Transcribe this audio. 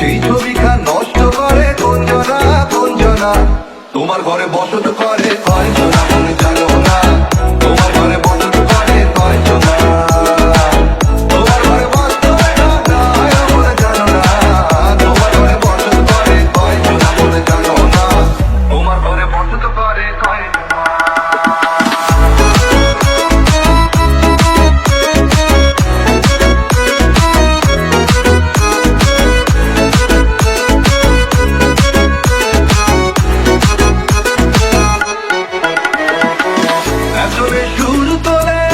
সেই ছবিখা নষ্ট করে কঞ্জনা কঞ্জনা তোমার ঘরে বসত করে কঞ্জনা জানো সুর তোলে।